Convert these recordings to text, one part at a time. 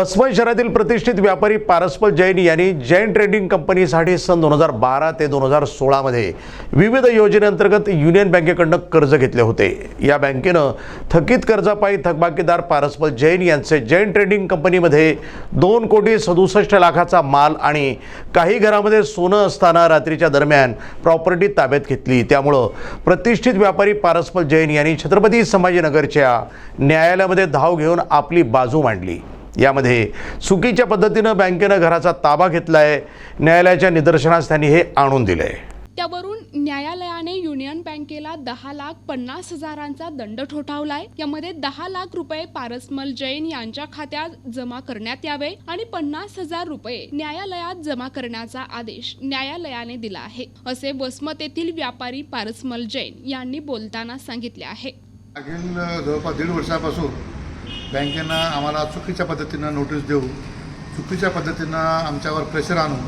वसमत शहरातील प्रतिष्ठित व्यापारी पारस्पल जैन यांनी जैन ट्रेडिंग कंपनीसाठी सन दोन हजार बारा ते दोन हजार सोळामध्ये विविध योजनेअंतर्गत युनियन बँकेकडनं कर्ज घेतले होते. या बँकेनं थकीत कर्जापायी थकबाकीदार पारस्पल जैन यांचे जैन ट्रेडिंग कंपनीमध्ये दोन कोटी सदुसष्ट लाखाचा माल आणि काही घरामध्ये सोनं असताना रात्रीच्या दरम्यान प्रॉपर्टी ताब्यात घेतली. त्यामुळं प्रतिष्ठित व्यापारी पारस्पल जैन यांनी छत्रपती संभाजीनगरच्या न्यायालयामध्ये धाव घेऊन आपली बाजू मांडली. यामध्ये चुकीच्या पद्धतीनं बँकेनं घराचा ताबा घेतलाय. न्यायालयाच्या निदर्शनास त्यांनी हे आणून दिलंय. त्यावरून न्यायालयाने युनियन बँकेला दहा लाख पन्नास हजारांचा दंड ठोठावलाय. यामध्ये दहा लाख रुपये पारसमल जैन यांच्या खात्यात जमा करण्यात यावे आणि पन्नास हजार रुपये न्यायालयात जमा करण्याचा आदेश न्यायालयाने दिला आहे. असे वसमत येथील व्यापारी पारसमल जैन यांनी बोलताना सांगितले आहे. मागील जवळपास दीड वर्षापासून बँकेनं आम्हाला चुकीच्या पद्धतीनं नोटीस देऊ चुकीच्या पद्धतीनं आमच्यावर प्रेशर आणून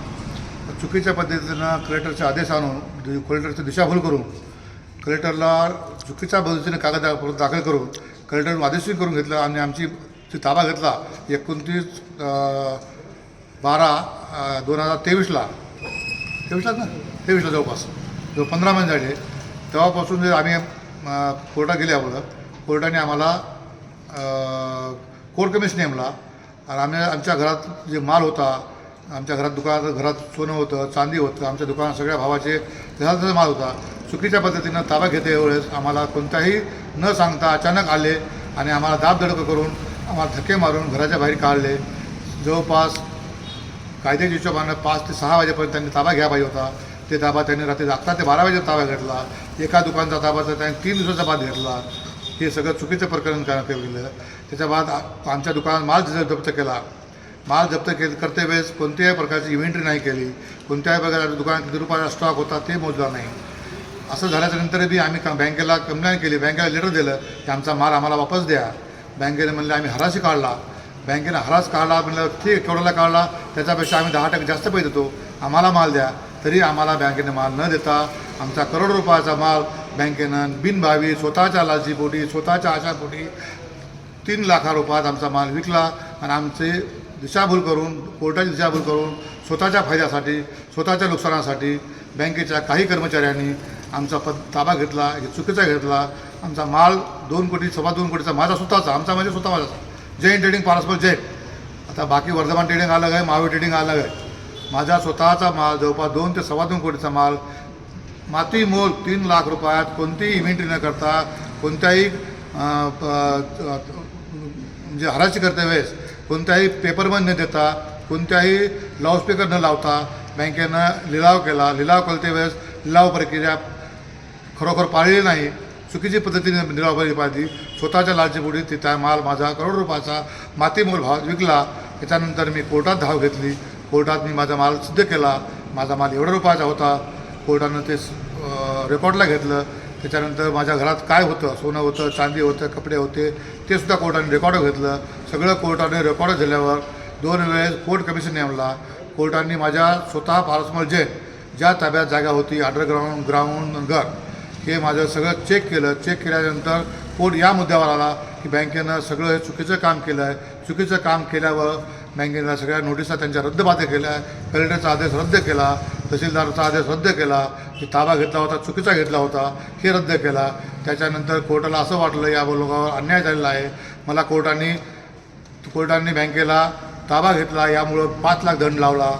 चुकीच्या पद्धतीनं कलेक्टरचे आदेश आणून दि- कलेक्टरची दिशाभूल करून कलेक्टरला चुकीच्या पद्धतीने कागद दाखल करून कलेक्टर आदेशही करून घेतला आणि आमची जी ताबा घेतला एकोणतीस बारा दोन हजार तेवीसला. तेवीसला ना? तेवीसला जवळपास. जो पंधरा महिने झाले तेव्हापासून जे आम्ही कोर्टात गेल्यामुळं कोर्टाने आम्हाला कोर्ट कमिशन नेमला आणि आम्ही आमच्या घरात जे माल होता आमच्या घरात दुकानात घरात सोनं होतं चांदी होतं आमच्या दुकानात सगळ्या भावाचे तसा तसा माल होता. चुकीच्या पद्धतीनं ताबा घेते वेळेस आम्हाला कोणताही न सांगता अचानक आले आणि आम्हाला दाबदडप करून आम्हाला धक्के मारून घराच्या बाहेर काढले. जवळपास कायद्याच्या हिशोबानं पाच ते सहा वाजेपर्यंत त्यांनी ताबा घ्या पाहिजे होता. ते ताबा त्यांनी रात्री अकरा ते बारा वाजेचा ताबा घेतला. एका दुकानचा ताबा तर त्यांनी तीन दिवसाचा बाद घेतला. हे सगळं चुकीचं प्रकरण करण्यात केलेलं त्याच्या बाद आमच्या दुकानात माल जप्त केला माल जप्त के करते वेळेस कोणत्याही प्रकारची इव्हेंट्री नाही केली कोणत्याही प्रकारच्या दुकानात किती रुपयाचा स्टॉक होता ते मोजला नाही. असं झाल्याच्यानंतर बी आम्ही बँकेला कंप्लेंट केली बँकेला लेटर दिलं की आमचा माल आम्हाला वापस द्या. बँकेने म्हणलं आम्ही हराशी काढला. बँकेनं हरास काढला म्हणलं ठीक केवढ्याला काढला. त्याच्यापेक्षा आम्ही दहा टक्के जास्त पैसे देतो. आम्हाला माल द्या. तरी आम्हाला बँकेने माल न देता आमचा करोड रुपयाचा माल बँकेनं बिनभावी स्वतःच्या लालचीपोटी स्वतःच्या आशापोटी तीन लाखा रुपयात आमचा माल विकला आणि आमचे दिशाभूल करून कोर्टाची दिशाभूल करून स्वतःच्या फायद्यासाठी स्वतःच्या नुकसानासाठी बँकेच्या काही कर्मचाऱ्यांनी आमचा पद ताबा घेतला हे चुकीचा घेतला. आमचा माल दोन कोटी सव्वा दोन कोटीचा माझा स्वतःचा आमचा म्हणजे स्वतः माझा जैन ट्रेडिंग पारस्पर जैन आता बाकी वर्धमान ट्रेडिंग अलग आहे महावीर ट्रेडिंग अलग आहे माझा स्वतःचा माल जवळपास दोन ते सव्वा दोन कोटीचा माल माती मोल तीन लाख रुपयात कोणतीही इव्हेंट्री न करता कोणत्याही प- म्हणजे हराशी करते वेळेस कोणत्याही पेपरमन न देता कोणत्याही लाऊडस्पीकर न लावता बँकेनं लिलाव केला. लिलाव करते वेळेस लिलाव प्रक्रिया खरोखर पाळली नाही. चुकीची पद्धतीने केली पाहिजे स्वतःच्या लालचीपुढी तिथं माल माझा करोड रुपयाचा मातीमोल भाव विकला. त्याच्यानंतर मी कोर्टात धाव घेतली. कोर्टात मी माझा माल सिद्ध केला. माझा माल एवढा रुपयाचा होता. कोर्टानं ते रेकॉर्डला घेतलं. त्याच्यानंतर माझ्या घरात काय होतं? सोनं होतं चांदी होतं कपडे होते ते सुद्धा कोर्टाने रेकॉर्ड घेतलं. सगळं कोर्टाने रेकॉर्ड झाल्यावर दोन वेळेस कोर्ट कमिशन नेमला. कोर्टाने माझ्या स्वतः पारसमल जैन ज्या ताब्यात जागा होती अंडरग्राऊंड ग्राउंड घर हे माझं सगळं चेक केलं. चेक केल्यानंतर कोर्ट या मुद्द्यावर आला की बँकेनं सगळं हे चुकीचं काम केलं आहे चुकीचं काम केल्यावर बँकेनं सगळ्या नोटिसा त्यांच्या रद्दबातल केल्या. कलेक्टरचा आदेश रद्द केला. तहसीलदारचा आदेश रद्द केला की ताबा घेतला होता चुकीचा घेतला होता हे रद्द केला. त्याच्यानंतर कोर्टाला असं वाटलं या लोकांवर अन्याय झालेला आहे. मला कोर्टाने कोर्टाने बँकेला ताबा घेतला यामुळं पाच लाख दंड लावला.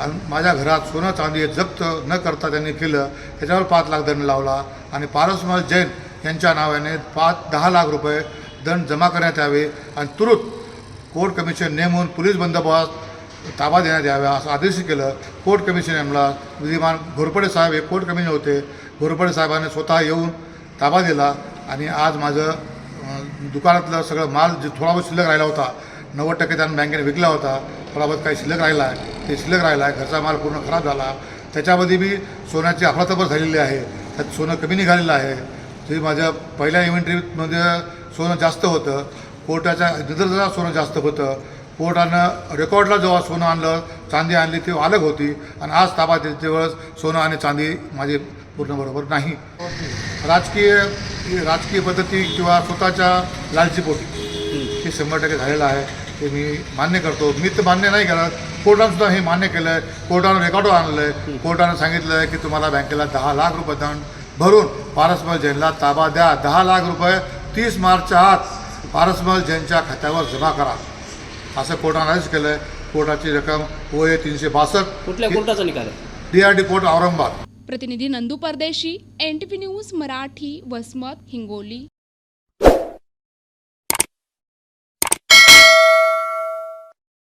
आणि माझ्या घरात सोनं चांदी जप्त न करता त्यांनी केलं त्याच्यावर पाच लाख दंड लावला. आणि पारसमल जैन यांच्या नावाने पाच दहा लाख रुपये दंड जमा करण्यात यावे. आणि तुरुत कोर्ट कमिशन नेमून पोलीस बंदोबस्त ताबा देण्यात यावा असं आदेश केलं. कोर्ट कमिशन नेमला विधिमान घोरपडे साहेब हे कोर्ट कमिशन होते. घोरपडे साहेबांनी स्वतः येऊन ताबा दिला आणि आज माझं दुकानातलं सगळं माल जे थोडा बहुत शिल्लक राहिला होता नव्वद टक्के त्यांना बँकेने विकला होता थोडा बहुत काही शिल्लक राहिला आहे ते शिल्लक राहिला आहे घरचा माल पूर्ण खराब झाला. त्याच्यामध्ये मी सोन्याची अफरातफर झालेली आहे. त्यात सोनं कमी निघालेलं आहे. जे माझ्या पहिल्या इव्हेंट्रीमध्ये सोनं जास्त होतं. कोर्टाच्या निदर्शनात सोनं जास्त होतं. कोर्टानं रेकॉर्डला जेव्हा सोनं आणलं चांदी आणली तेव्हा अलग होती. आणि आज ताबा देते तेव्हाच सोनं आणि चांदी माझी पूर्ण बरोबर नाही. राजकीय राजकीय पद्धती किंवा स्वतःच्या लालचीपोटी हे शंभर टक्के झालेलं आहे. ते मी मान्य करतो. मी तर मान्य नाही करत. कोर्टानं सुद्धा हे मान्य केलं आहे कोर्टानं रेकॉर्ड आणलं आहे कोर्टानं सांगितलं आहे की तुम्हाला बँकेला दहा लाख रुपये दंड भरून पारसमल जैनला ताबा द्या. दहा लाख रुपये तीस मार्चच्या आत पारसमल जैनच्या खात्यावर जमा करा. असं कोर्टानं आदेश केलं आहे कोर्टाची रक्कम ओ ए तीनशे बासष्ट. कुठल्या कोर्टाचा निकाल आहे? D R D court Aurangabad. प्रतिनिधी Nandu Pardeshi N T V news Marathi Vasmat Hingoli.